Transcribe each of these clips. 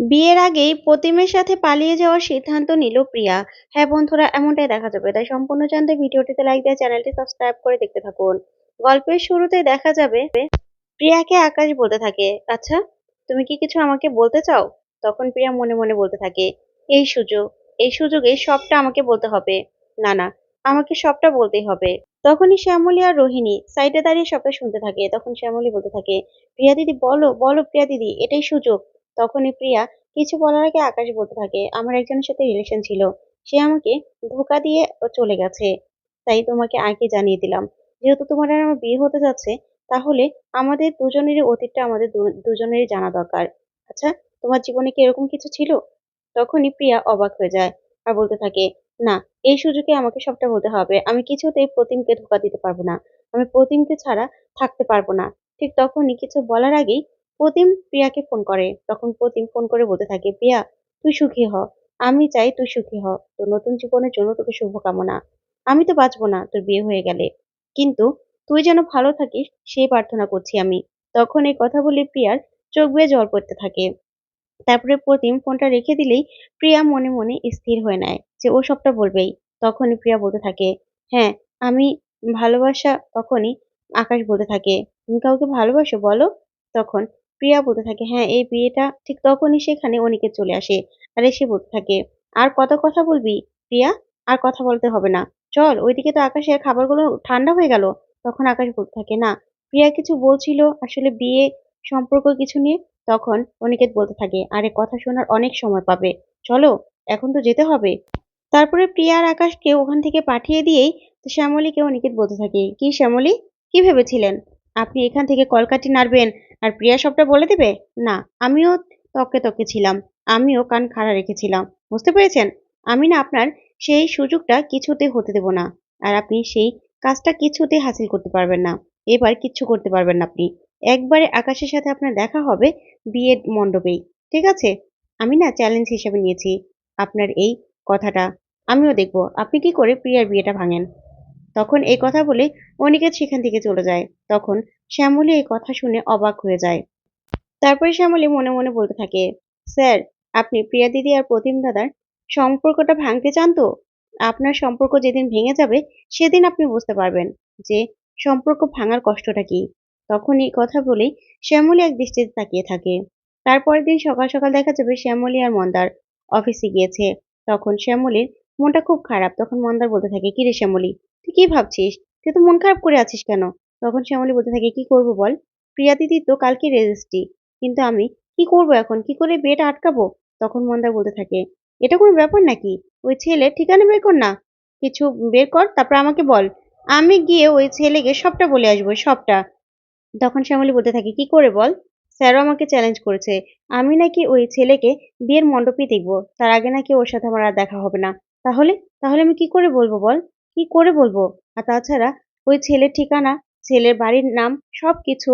বিয়ের আগেই প্রতিমের সাথে পালিয়ে যাওয়ার সিদ্ধান্ত নিল প্রিয়া। হ্যাঁ বন্ধুরা, এমনটাই দেখা যাবে। তাই সম্পূর্ণ জানতে ভিডিওটিতে লাইক দিয়ে চ্যানেলটি সাবস্ক্রাইব করে দেখতে থাকুন। গল্পের শুরুতে দেখা যাবে প্রিয়াকে আকাশ বলতে থাকে আচ্ছা তুমি কি কিছু আমাকে বলতে চাও? তখন প্রিয়া মনে মনে বলতে থাকে, এই সুযোগ, এই সুযোগে সবটা আমাকে বলতে হবে। না না, আমাকে সবটা বলতেই হবে। তখনই শ্যামলী আর রোহিণী সাইডে দাঁড়িয়ে সবটা শুনতে থাকে। তখন শ্যামলী বলতে থাকে, প্রিয়া দিদি, বলো বলো প্রিয়া দিদি, এটাই সুযোগ। তখনই প্রিয়া কিছু বলার আগে আকাশ বলতে থাকে, আমার একজনের সাথে রিলেশন ছিল। সে আমাকে ধোকা দিয়ে চলে গেছে। তাই তোমাকে আগে জানিয়ে দিলাম? যেহেতু তোমার আর আমার বিয়ে হতে যাচ্ছে, তাহলে আমাদের দুজনেরই অতীতটা আমাদের দুজনেরই জানা দরকার। আচ্ছা তোমার জীবনে কি এরকম কিছু ছিল? তখনই প্রিয়া অবাক হয়ে যায় আর বলতে থাকে, না, এই সুযোগে আমাকে সবটা বলতে হবে। আমি কিছুতেই প্রতিমকে ধোকা দিতে পারব না। আমি প্রতিমকে ছাড়া থাকতে পারব না। ঠিক তখনই কিছু বলার আগেই প্রতিম প্রিয়াকে ফোন করে। তখন প্রতিম ফোন করে বলতে থাকে, প্রিয়া, তুই সুখী হ। আমি চাই তুই সুখী হ। তোর নতুন জীবনের জন্য তোকে শুভকামনা। আমি তো বাঁচবো না, তোর বিয়ে হয়ে গেলে। কিন্তু তুই যেন ভালো থাকিস, সেই প্রার্থনা করছি আমি। তখন এই কথা বলে প্রিয়ার চোখ বেয়ে জল পড়তে থাকে। তারপরে প্রতিম ফোনটা রেখে দিলেই প্রিয়া মনে মনে স্থির হয়ে নেয় যে ও সবটা বলবেই। তখনই প্রিয়া বলতে থাকে হ্যাঁ আমি ভালোবাসা, তখনই আকাশ বলতে থাকে, তুমি কাউকে ভালোবাসো, বলো? তখন প্রিয়া বলতে থাকে হ্যাঁ এই বিয়েটা ঠিক তখনই সেখানে অনিকেত চলে আসে। আর এসে বলতে থাকে, আর কত কথা বলবি প্রিয়া? আর কথা বলতে হবে না। চল, ওইদিকে তো আকাশের খাবারগুলো ঠান্ডা হয়ে গেল। তখন আকাশ বলতে থাকে, না, প্রিয়া কিছু বলছিল আসলে বিয়ে সম্পর্ক কিছু নিয়ে? তখন অনিকেত বলতে থাকে, আরে, কথা শোনার অনেক সময় পাবে। চলো, এখন তো যেতে হবে। তারপরে প্রিয়া আর আকাশকে ওখান থেকে পাঠিয়ে দিয়েই তো শ্যামলীকে অনিকেত বলতে থাকে, কি শ্যামলী? কি ভেবেছিলেন? আপনি এখান থেকে কলকাঠি নাড়বেন আর প্রিয়া সবটা বলে দেবে? না, আমিও তকে তকে ছিলাম, আমিও কান খাড়া রেখেছিলাম, বুঝতে পেরেছেন? আমি না আপনার সেই সুযোগটা কিছুতে হতে দেব না, আর আপনি সেই কাজটা কিছুতে হাসিল করতে পারবেন না, এবার কিচ্ছু করতে পারবেন না আপনি। একবারে আকাশের সাথে আপনার দেখা হবে বিয়ের মণ্ডপেই, ঠিক আছে? আমি না চ্যালেঞ্জ হিসেবে নিয়েছি আপনার এই কথাটা, আমিও দেখব, আপনি কি করে প্রিয়ার বিয়েটা ভাঙেন? তখন এই কথা বলে অনিকেত সেখান থেকে চলে যায়, তখন শ্যামলী এই কথা শুনে অবাক হয়ে যায়। তারপরে শ্যামলী মনে মনে বলতে থাকে, স্যার, আপনি প্রিয়া দিদি আর প্রতিম দাদার সম্পর্কটা ভাঙতে চান তো? আপনার সম্পর্ক যেদিন ভেঙে যাবে, সেদিন আপনি বুঝতে পারবেন যে সম্পর্ক ভাঙার কষ্টটা কি। তখন এই কথা বলে শ্যামলী এক দৃষ্টিতে তাকিয়ে থাকে। তারপরের দিন সকাল সকাল দেখা যাবে শ্যামলী আর মন্দার অফিসে গিয়েছে। তখন শ্যামলীর মনটা খুব খারাপ। তখন মন্দার বলতে থাকে, কিরে শ্যামলী, তুই কি ভাবছিস? তুই তো মন খারাপ করে আছিস কেন? তখন শ্যামলী বলতে থাকে, কি করব বল? প্রিয়া দিদি তো কালকে রেজিস্ট্রি, কিন্তু আমি কি করব এখন? কি করে বিয়েটা আটকাবো? তখন মন্দার বলতে থাকে, এটা কোনো ব্যাপার নাকি? ওই ছেলে ঠিকানা বের কর না। কিছু বের কর, তারপর আমাকে বল। আমি গিয়ে ওই ছেলেকে সবটা বলে আসব, সবটা। তখন শ্যামলী বলতে থাকে, কি করে বল? স্যারও আমাকে চ্যালেঞ্জ করেছে। আমি নাকি ওই ছেলেকে বিয়ের মণ্ডপে দেখব। তার আগে নাকি ওর সাথে আমার আর দেখা হবে না। তাহলে? তাহলে আমি কি করে বলব বল? কি করে বলব? আর তাছাড়া ওই ছেলের ঠিকানা ছেলের বাড়ির নাম সব কিছু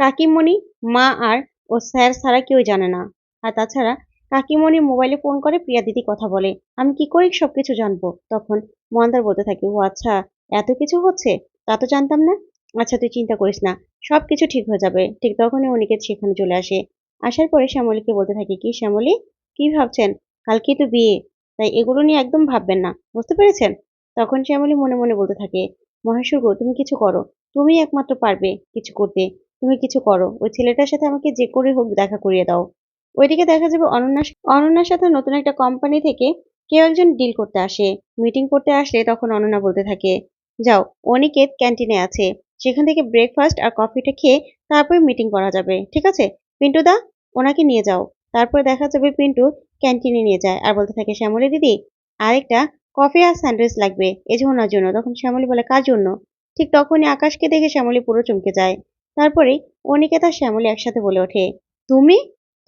কাকিমণি, মা আর ও স্যার ছাড়া কেউ জানে না। আর তাছাড়া কাকিমণি মোবাইলে ফোন করে প্রিয়া দিদি কথা বলে। আমি কি করে সবকিছু জানব? তখন মন্দার বলতে থাকে, ও আচ্ছা এত কিছু হচ্ছে? তা তো জানতাম না। আচ্ছা তুই চিন্তা করিস না, সবকিছু ঠিক হয়ে যাবে। ঠিক তখনই অনিকেত সেখানে চলে আসে। আসার পরে শ্যামলীকে বলতে থাকে, কি শ্যামলী? কি ভাবছেন? কালকেই তো বিয়ে। তাই এগুলো নিয়ে একদম ভাববেন না। বুঝতে পেরেছেন? তখন শ্যামলী মনে মনে বলতে থাকে, মহেশ্বর গো, তুমি কিছু করো। তুমি একমাত্র পারবে কিছু করতে। তুমি কিছু করো। ওই ছেলেটার সাথে আমাকে যে করে হোক দেখা করিয়ে দাও। ওইদিকে দেখা যাবে অনন্যা অনন্যার সাথে নতুন একটা কোম্পানি থেকে কেউ একজন ডিল করতে আসে। মিটিং করতে আসলে তখন অনন্যা বলতে থাকে, যাও, অনিকেত ক্যান্টিনে আছে। সেখান থেকে ব্রেকফাস্ট আর কফিটা খেয়ে তারপরে মিটিং করা যাবে। ঠিক আছে? পিন্টু দা, ওনাকে নিয়ে যাও। তারপরে দেখা যাবে পিন্টু ক্যান্টিনে নিয়ে যায় আর বলতে থাকে, শ্যামলী দিদি, আরেকটা কফি আর স্যান্ডউইচ লাগবে। এজনার জন্য। তখন শ্যামলী বলে, কার জন্য? ঠিক তখনই আকাশকে দেখে শ্যামলী পুরো চমকে যায়। তারপরে অনিকেত শ্যামলী একসাথে বলে ওঠে, তুমি?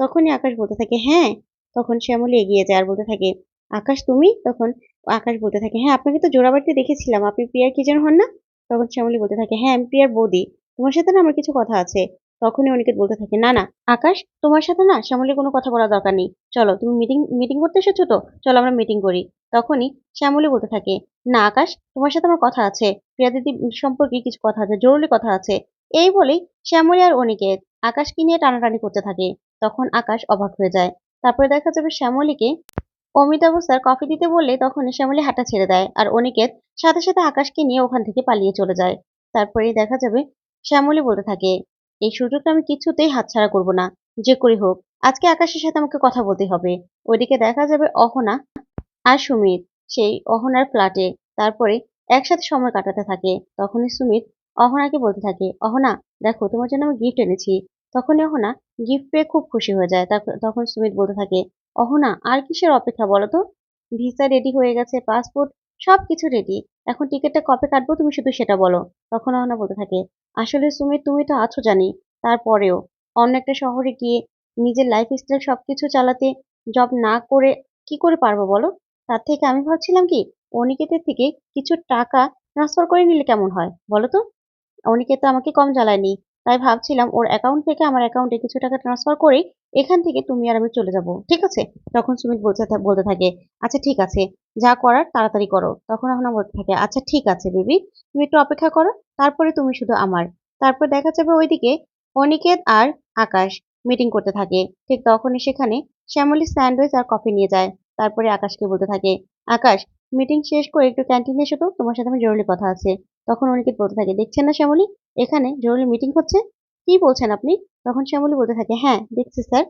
তখনই আকাশ বলতে থাকে হ্যাঁ। তখন শ্যামলী এগিয়ে যায় আর বলতে থাকে, আকাশ, তুমি? তখন আকাশ বলতে থাকে হ্যাঁ আপনাকে তো জোড়াবাড়িতে দেখেছিলাম। আপনি প্রিয়ার কি যেন হন না? তখন শ্যামলী বলতে থাকে হ্যাঁ আমি প্রিয়ার বৌদি। তোমার সাথে না আমার কিছু কথা আছে। তখনই অনিকেত বলতে থাকে, না না, আকাশ, তোমার সাথে না শ্যামলীর কোনো কথা বলার দরকার নেই। চলো, তুমি মিটিং মিটিং করতে এসেছ তো? চলো আমরা মিটিং করি। তখনই শ্যামলী বলতে থাকে, না, আকাশ, তোমার সাথে আমার কথা আছে। প্রিয়া দিদি সম্পর্কে কিছু কথা আছে, জরুরি কথা আছে। এই বলেই শ্যামলী আর অনিকেত আকাশকে নিয়ে টানাটানি করতে থাকে। তখন আকাশ অবাক হয়ে যায়। তারপরে দেখা যাবে শ্যামলীকে অমিতাভ স্যার কফি দিতে বললে তখনই শ্যামলী হাঁটা ছেড়ে দেয় আর অনিকেত সাথে সাথে আকাশকে নিয়ে ওখান থেকে পালিয়ে চলে যায়। তারপরে দেখা যাবে শ্যামলী বলতে থাকে এই সুযোগটা আমি কিছুতেই হাতছাড়া করব না, যে করি হোক। আজকে আকাশের সাথে আমাকে কথা বলতে হবে। ওইদিকে দেখা যাবে অহনা আর সুমিত। সেই অহনার ফ্ল্যাটে তারপরে একসাথে সময় কাটাতে থাকে। তখনই সুমিত অহনাকে বলতে থাকে, অহনা, দেখো, তোমার জন্য আমি গিফট এনেছি। তখনই অহনা গিফট পেয়ে খুব খুশি হয়ে যায়। তখন সুমিত বলতে থাকে, অহনা, আর কিসের অপেক্ষা বলো তো? ভিসা রেডি হয়ে গেছে পাসপোর্ট সবকিছু রেডি এখন টিকিটটা কবে কাটবো তুমি শুধু সেটা বলো। তখন অহনা বলতে থাকে আসলে সুমিত, তুমি তো আছো জানি। তারপরেও অন্য একটা শহরে গিয়ে নিজের লাইফ স্টাইল সব কিছু চালাতে জব না করে কি করে পারব বলো? তার থেকে আমি ভাবছিলাম কি, অনিকেতের থেকে কিছু টাকা ট্রান্সফার করে নিলে কেমন হয় বলো তো? অনিকেত আমাকে কম জ্বালায়নি, তাই ভাবছিলাম ওর অ্যাকাউন্ট থেকে আমার অ্যাকাউন্টে কিছু টাকা ট্রান্সফার করে এখান থেকে তুমি আর আমি চলে যাব, ঠিক আছে? তখন সুমিত বলতে বলতে থাকে আচ্ছা ঠিক আছে, যা করার তাড়াতাড়ি করো। তখন এখন বলতে থাকে আচ্ছা ঠিক আছে, বেবি, তুমি একটু অপেক্ষা করো, তারপরে তুমি শুধু আমার। তারপর দেখা যাবে ওইদিকে অনিকেত আর আকাশ মিটিং করতে থাকে। ঠিক তখনই সেখানে শ্যামলি স্যান্ডউইচ আর কফি নিয়ে যায়। তারপরে আকাশকে বলতে থাকে, আকাশ মিটিং শেষ করে একটু ক্যান্টিনে এসো তো, তোমার সাথে আমার জরুরি কথা আছে। তখন অনিকেত বলতে থাকে, দেখছেন না শ্যামলি? এখানে জরুরি মিটিং হচ্ছে? কি বলছেন আপনি? তখন শ্যামলী বলতে থাকে হ্যাঁ দেখছি স্যার।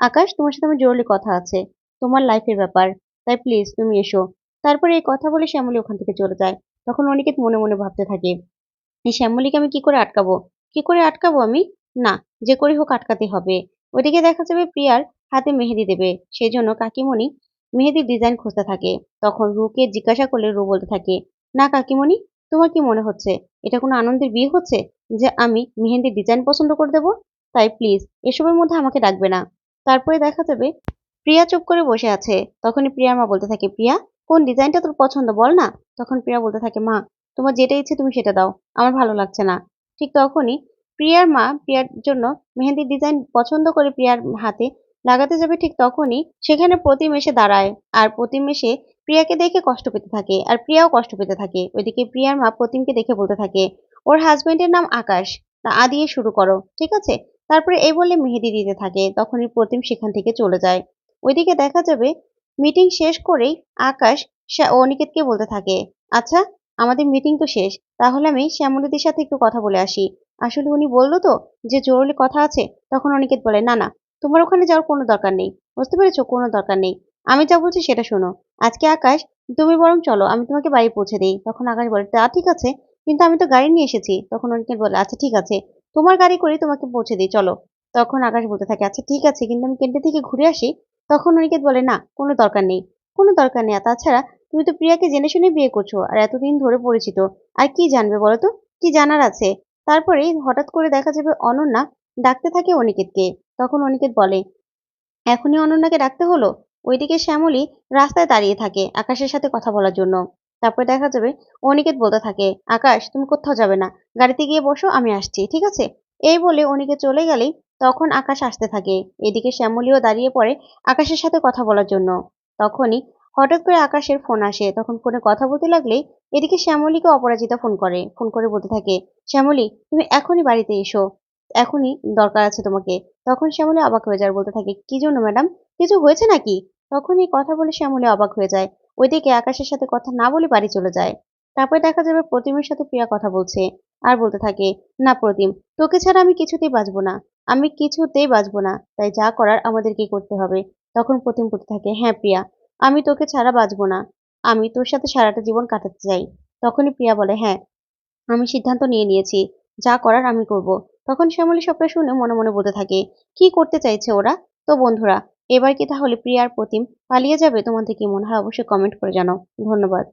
আকাশ, তোমার সাথে আমার জরুরি কথা আছে। তোমার লাইফের ব্যাপার। তাই প্লিজ তুমি এসো। তারপরে এই কথা বলে শ্যামলী ওখান থেকে চলে যায়। তখন অনিকেত মনে মনে ভাবতে থাকে, এই শ্যামলীকে আমি কি করে আটকাবো? কি করে আটকাবো আমি? না, যে করে হোক আটকাতে হবে। ওইদিকে দেখা যাবে প্রিয়ার হাতে মেহেদি দেবে। সেই জন্য কাকিমণি মেহেদির ডিজাইন খুঁজতে থাকে। তখন রুকে জিজ্ঞাসা করলে রু বলতে থাকে, না কাকিমণি, তোমার কি মনে হচ্ছে? এটা কোনো আনন্দের বিয়ে হচ্ছে যে আমি মেহেন্দির ডিজাইন পছন্দ করে দেবো? তাই প্লিজ এসবের মধ্যে আমাকে ডাকবে না। তারপরে দেখা যাবে প্রিয়া চুপ করে বসে আছে। তখনই প্রিয়ার মা বলতে থাকে, প্রিয়া, কোন ডিজাইনটা তোর পছন্দ বল না? তখন প্রিয়া বলতে থাকে, মা, তোমার যেটা ইচ্ছে তুমি সেটা দাও, আমার ভালো লাগছে না। ঠিক তখনই প্রিয়ার মা প্রিয়ার জন্য মেহেন্দির ডিজাইন পছন্দ করে প্রিয়ার হাতে লাগাতে যাবে। ঠিক তখনই সেখানে প্রতিম এসে দাঁড়ায়। আর প্রতিম এসে প্রিয়াকে দেখে কষ্ট পেতে থাকে আর প্রিয়াও কষ্ট পেতে থাকে। ওইদিকে প্রিয়ার মা প্রতিমকে দেখে বলতে থাকে, ওর হাজবেন্ডের নাম আকাশ, তা আ দিয়ে শুরু করো, ঠিক আছে? তারপরে এই বলে মেহেদি দিতে থাকে, তখনই প্রতিম সেখান থেকে চলে যায়। ওইদিকে দেখা যাবে মিটিং শেষ করেই আকাশ অনিকেতকে বলতে থাকে আচ্ছা আমাদের মিটিং তো শেষ, তাহলে আমি শ্যামলীদের সাথে একটু কথা বলে আসি। আসলে উনি বলল তো যে জরুরি কথা আছে, তখন অনিকেত বলে, না না, তোমার ওখানে যাওয়ার কোনো দরকার নেই, বুঝতে পেরেছ? কোনো দরকার নেই। আমি যা বলছি সেটা শোনো। আজকে আকাশ, তুমি বরং চলো, আমি তোমাকে বাড়ি পৌঁছে দিই। তখন আকাশ বলে, তা ঠিক আছে, কিন্তু আমি তো গাড়ি নিয়ে এসেছি। তখন অনিকেত বলে আচ্ছা ঠিক আছে, তোমার গাড়ি করে তোমাকে পৌঁছে দিই, চলো। তখন আকাশ বলতে থাকে আচ্ছা ঠিক আছে, কিন্তু আমি কেন্দ্র থেকে ঘুরে আসি। তখন অনিকেত বলে, না, কোনো দরকার নেই, কোনো দরকার নেই। তাছাড়া, তুমি তো প্রিয়াকে জেনে শুনে বিয়ে করছ, আর এতদিন ধরে পরিচিত। আর কি জানবে বলো তো? কি জানার আছে? তারপরে হঠাৎ করে দেখা যাবে অনন্যা ডাকতে থাকে অনিকেতকে। তখন অনিকেত বলে, এখনই অনন্যাকে ডাকতে হলো? ওইদিকে শ্যামলী রাস্তায় দাঁড়িয়ে থাকে আকাশের সাথে কথা বলার জন্য। তারপরে দেখা যাবে অনিকেত বলতে থাকে, আকাশ, তুমি কোথাও যাবে না, গাড়িতে গিয়ে বসো, আমি আসছি, ঠিক আছে? এই বলে অনিকেত চলে গেলেই তখন আকাশ আসতে থাকে। এদিকে শ্যামলীও দাঁড়িয়ে পড়ে আকাশের সাথে কথা বলার জন্য। তখনই হঠাৎ করে আকাশের ফোন আসে। তখন ফোনে কথা বলতে লাগলেই এদিকে শ্যামলীকে অপরাজিতা ফোন করে ফোন করে বলতে থাকে, শ্যামলী, তুমি এখনই বাড়িতে এসো। এখনই দরকার আছে তোমাকে। তখন শ্যামলী অবাক হয়ে যায় বলতে থাকে, কি জন্য ম্যাডাম? কিছু হয়েছে নাকি? তখনই কথা বলে শ্যামলী অবাক হয়ে যায়। ওইদিকে আকাশের সাথে কথা না বলে বাড়ি চলে যায়। তারপরে দেখা যাবে প্রতিমের সাথে প্রিয়া কথা বলছে আর বলতে থাকে, না প্রতিম, তোকে ছাড়া আমি কিছুতেই বাঁচবো না। আমি কিছুতেই বাঁচবো না। তাই যা করার আমাদেরকে করতে হবে। তখন প্রতিম বলতে থাকে হ্যাঁ প্রিয়া, আমি তোকে ছাড়া বাঁচবো না। আমি তোর সাথে সারাটা জীবন কাটাতে চাই। তখনই প্রিয়া বলে হ্যাঁ আমি সিদ্ধান্ত নিয়ে নিয়েছি। যা করার আমি করব। তখন শ্যামলী সবটা শুনে মনে মনে বলতে থাকে, কি করতে চাইছে ওরা? তো বন্ধুরা, এবার কি তাহলে প্রিয়ার প্রতিম পালিয়ে যাবে? তোমাদের কি মনে হয় অবশ্যই কমেন্ট করে জানাও। ধন্যবাদ।